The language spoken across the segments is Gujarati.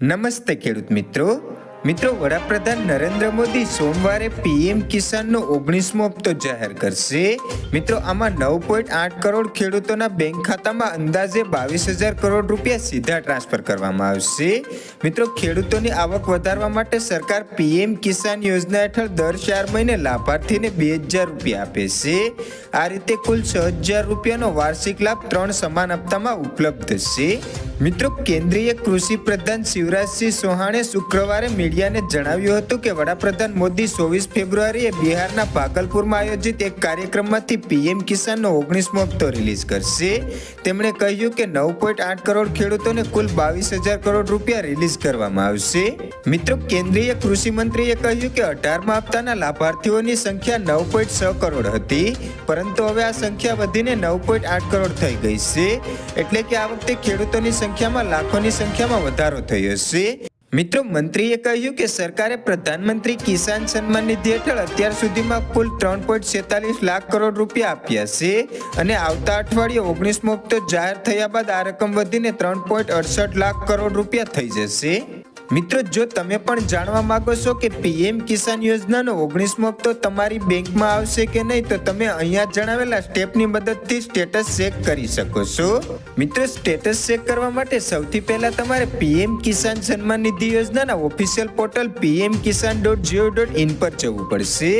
નમસ્તે ખેડૂત મિત્રો. મિત્રો, વડાપ્રધાન નરેન્દ્ર મોદી સોમવારે પીએમ કિસાનનો ઓગણીસમો હપ્તો જાહેર કરશે. મિત્રો, આમાં નવ પોઈન્ટ આઠ કરોડ ખેડૂતોના બેંક ખાતામાં અંદાજે બાવીસ હજાર કરોડ રૂપિયા સીધા ટ્રાન્સફર કરવામાં આવશે. મિત્રો, ખેડૂતોની આવક વધારવા માટે સરકાર પીએમ કિસાન યોજના હેઠળ દર ચાર મહિને લાભાર્થીને બે હજાર રૂપિયા આપે છે. આ રીતે કુલ છ હજાર રૂપિયાનો વાર્ષિક લાભ ત્રણ સમાન હપ્તામાં ઉપલબ્ધ છે. મિત્રો, કેન્દ્રીય કૃષિ પ્રધાન શિવરાજસિંહ ચૌહાણે શુક્રવારે મીડિયાને જણાવ્યું હતું કે વડાપ્રધાન મોદી ચોવીસ ફેબ્રુઆરીએ બિહારના ભાગલપુરમાં આયોજિત એક કાર્યક્રમમાંથી પીએમ કિસાનનો ઓગણીસમો હપ્તો રિલીઝ કરશે. તેમણે કહ્યું કે નવ પોઈન્ટ આઠ કરોડ ખેડૂતોને કુલ બાવીસ હજાર કરોડ રૂપિયા રિલીઝ કરવામાં આવશે. મિત્રો, કેન્દ્રીય કૃષિ મંત્રીએ કહ્યું કે અઢારમા હપ્તાના લાભાર્થીઓની સંખ્યા નવ પોઈન્ટ છ કરોડ હતી, પરંતુ હવે આ સંખ્યા વધીને નવ પોઈન્ટ આઠ કરોડ થઈ ગઈ છે. એટલે કે આ વખતે ખેડૂતોની સંખ્યામાં લાખોની સંખ્યામાં વધારો થયો છે. મિત્રો, મંત્રીએ કહ્યું કે સરકારે પ્રધાનમંત્રી કિસાન સન્માન નિધિ હેઠળ અત્યાર સુધીમાં કુલ ત્રણ પોઈન્ટ છેતાલીસ લાખ કરોડ રૂપિયા આપ્યા છે અને આવતા અઠવાડિયે ઓગણીસમો હપ્તો જાહેર થયા બાદ આ રકમ વધીને ત્રણ પોઈન્ટ અડસઠ લાખ કરોડ રૂપિયા થઈ જશે. મિત્રો, જો તમે પણ જાણવા માંગો છો કે પીએમ કિસાન યોજનાનો ઓગણીસમો હપ્તો તમારી બેંકમાં આવશે કે નહીં, તો તમે અહીંયા જણાવેલા સ્ટેપની મદદથી સ્ટેટસ ચેક કરી શકો છો. મિત્રો, સ્ટેટસ ચેક કરવા માટે સૌથી પહેલા તમારે પીએમ કિસાન સન્માન નિધિ યોજનાના official portal PM Kisan dot gov dot in પર જવું પડશે.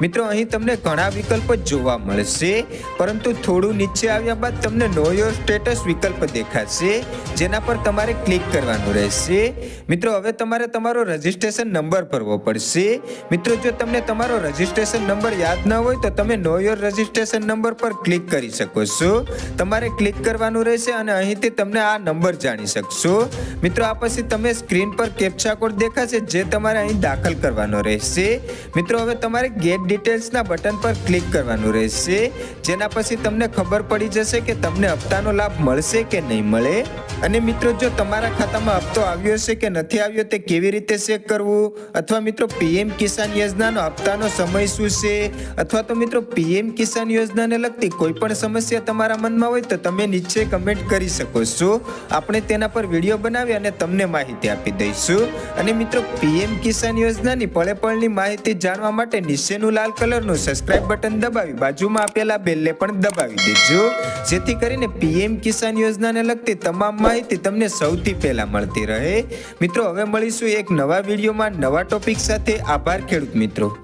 મિત્રો, અહીં તમને ઘણા વિકલ્પો જોવા મળશે, પરંતુ થોડું નીચે આવ્યા બાદ તમને નો યોર સ્ટેટસ વિકલ્પ દેખાશે, જેના પર તમારે ક્લિક કરવાનું રહેશે. મિત્રો હવે તમારે તમારો રજિસ્ટ્રેશન નંબર ભરવો પડશે. મિત્રો, જો તમને તમારો રજિસ્ટ્રેશન નંબર યાદ ન હોય, તો તમે નો યોર રજિસ્ટ્રેશન નંબર પર ક્લિક કરી શકો છો. તમારે ક્લિક કરવાનું રહેશે અને અહીંથી તમને આ નંબર જાણી શકશો. મિત્રો, આ પછી તમે સ્ક્રીન પર કેપ્ચા કોડ દેખાશે, જે તમારે અહીં દાખલ કરવાનો રહેશે. મિત્રો, હવે તમારે ગેટ ડિટેલ્સના બટન પર ક્લિક કરવાનું રહેશે, જેના પછી તમને ખબર પડી જશે કે તમને હપ્તાનો લાભ મળશે કે નહીં મળે. અને મિત્રો, જો તમારા ખાતામાં હપ્તો આવ્યો છે કે નથી આવ્યો તે કેવી રીતે ચેક કરવું? અથવા મિત્રો, પીએમ કિસાન યોજનાનો હપ્તાનો સમય શું છે? અથવા તો મિત્રો, પીએમ કિસાન યોજનાને લગતી કોઈ પણ સમસ્યા તમારા મનમાં હોય તો તમે નીચે કમેન્ટ કરી શકો છો. આપણે તેના પર વીડિયો બનાવી અને તમને માહિતી આપી દઈશું. અને મિત્રો, પીએમ કિસાન યોજનાની પળે પળની માહિતી જાણવા માટે નીચેનું લાલ કલરનું સબસ્ક્રાઇબ બટન દબાવી બાજુમાં આપેલા બેલને પણ દબાવી દેજો. જેથી કરીને પીએમ કિસાન યોજનાને લગતી તમામ માહિતી તમને સૌથી પહેલા મળતી રહે. મિત્રો હવે મળીશું એક નવા વિડીયોમાં નવા ટોપિક સાથે. આભાર ખેડૂત મિત્રો.